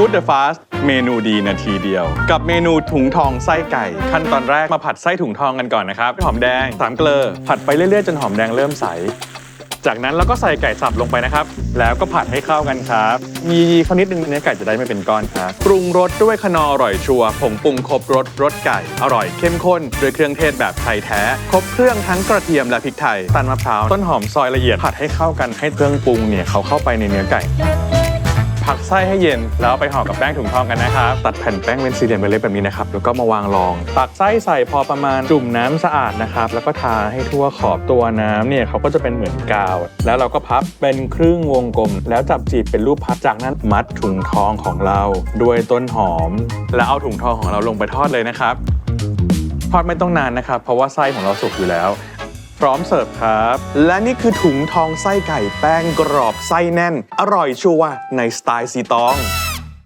Food the Fast เมนูดีนาทีเดียว กับเมนูถุงทองไส้ไก่ ขั้นตอนแรกมาผัดไส้ถุงทองกันก่อนนะครับหอมแดงสามเกลอผัดไปเรื่อยๆ จนหอมแดงเริ่มใส จากนั้นเราก็ใส่ไก่สับลงไปนะครับ แล้วก็ผัดให้เข้ากันครับยีเขานิดนึงเนื้อไก่จะได้ไม่เป็นก้อนครับปรุงรสด้วยคนออร่อยชัวผงปรุงครบรสรสไก่ อร่อยเข้มข้นด้วยเครื่องเทศแบบไทยแท้ ครบเครื่องทั้งกระเทียมและพริกไทยตันมะพร้าวต้นหอมซอยละเอียดผัดให้เข้ากันให้เครื่องปรุงเนี่ยเขาเข้าไปในเนื้อไก่ ผักไส้ให้เย็น แล้วไปห่อกับแป้งถุงทองกันนะครับ ตัดแผ่นแป้งเป็นสี่เหลี่ยมเล็กแบบนี้นะครับ แล้วก็มาวางรอง ตักไส้ใส่พอประมาณจุ่มน้ำสะอาดนะครับ แล้วก็ทาให้ทั่วขอบตัวน้ำเนี่ยเขาก็จะเป็นเหมือนกาว แล้วเราก็พับเป็นครึ่งวงกลม แล้วจับจีบเป็นรูปพับจากนั้นมัดถุงทองของเราด้วยต้นหอม แล้วเอาถุงทองของเราลงไปทอดเลยนะครับทอดไม่ต้องนานนะครับ เพราะว่าไส้ของเราสุกอยู่แล้ว พร้อมเสิร์ฟครับ และนี่คือถุงทองไส้ไก่แป้งกรอบไส้แน่น อร่อยชัวร์ในสไตล์ซีตอง